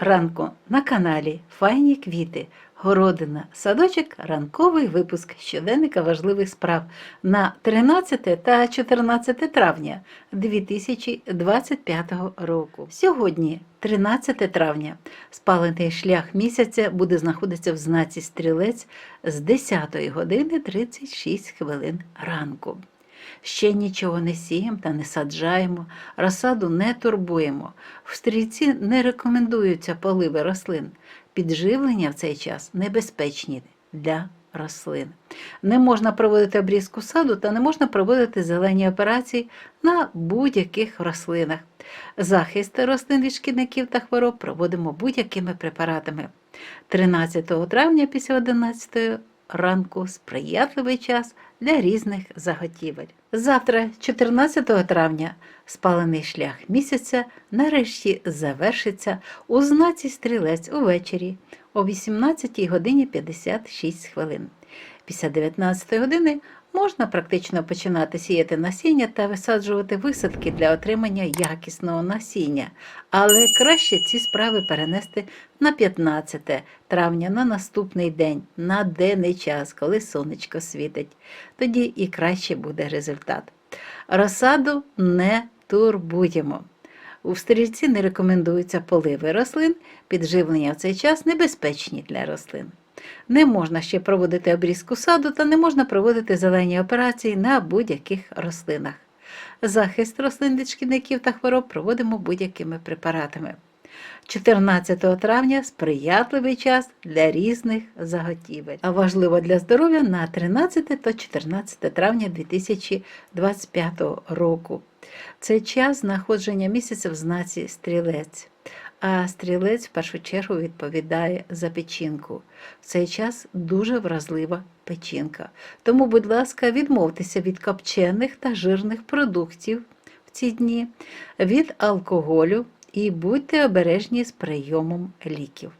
ранку на каналі Файні квіти, городина, садочок, ранковий випуск щоденника важливих справ на 13 та 14 травня 2025 року. Сьогодні, 13 травня, спалений шлях місяця буде знаходитися в знаці стрілець з 10 години 36 хвилин ранку. Ще нічого не сіємо та не саджаємо, розсаду не турбуємо. В стрільці не рекомендуються поливи рослин. Підживлення в цей час небезпечні для рослин. Не можна проводити обрізку саду та не можна проводити зелені операції на будь-яких рослинах. Захист рослин від шкідників та хвороб проводимо будь-якими препаратами. 13 травня після 11 ранку сприятливий час для різних заготівель. Завтра, 14 травня, спалений шлях місяця нарешті завершиться у знаці стрілець увечері о 18 годині 56 хвилин. Після 19 години можна практично починати сіяти насіння та висаджувати висадки для отримання якісного насіння, але краще ці справи перенести на 15 травня, на наступний день, на денний час, коли сонечко світить. Тоді і краще буде результат. Розсаду не турбуємо. У стрільці не рекомендуються поливи рослин, підживлення в цей час небезпечні для рослин. Не можна ще проводити обрізку саду та не можна проводити зелені операції на будь-яких рослинах. Захист рослин від шкідників та хвороб проводимо будь-якими препаратами. 14 травня сприятливий час для різних заготівель, а важливо для здоров'я на 13 та 14 травня 2025 року. Це час знаходження місяця в знаці стрілець. А стрілець в першу чергу відповідає за печінку. В цей час дуже вразлива печінка. Тому, будь ласка, відмовтеся від копчених та жирних продуктів в ці дні, від алкоголю і будьте обережні з прийомом ліків.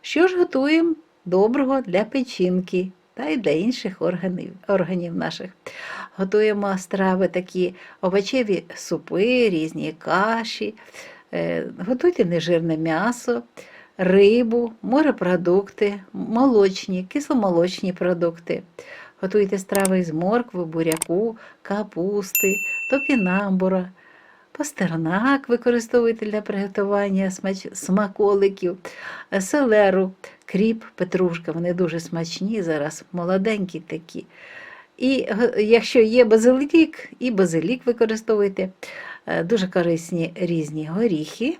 Що ж готуємо доброго для печінки та й для інших органів, органів наших? Готуємо страви такі овочеві супи, різні каші. Е, Готуйте нежирне м'ясо, рибу, морепродукти, молочні, кисломолочні продукти. Готуйте страви з моркви, буряку, капусти, топінамбура, пастернак використовуйте для приготування смаколиків, селеру, кріп, петрушка. Вони дуже смачні зараз, молоденькі такі. І якщо є базилік, і базилік використовуйте. Е, Дуже корисні різні горіхи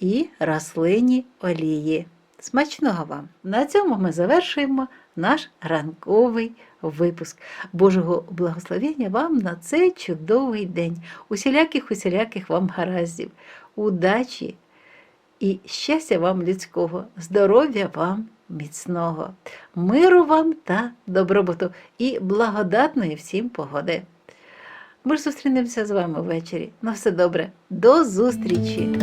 і рослинні олії. Смачного вам! На цьому ми завершуємо наш ранковий випуск. Божого благословення вам на цей чудовий день. Усіляких усіляких вам гараздів, удачі і щастя вам людського, здоров'я вам міцного, миру вам та добробуту і благодатної всім погоди. Ми ж зустрінемося з вами ввечері. На все добре. До зустрічі!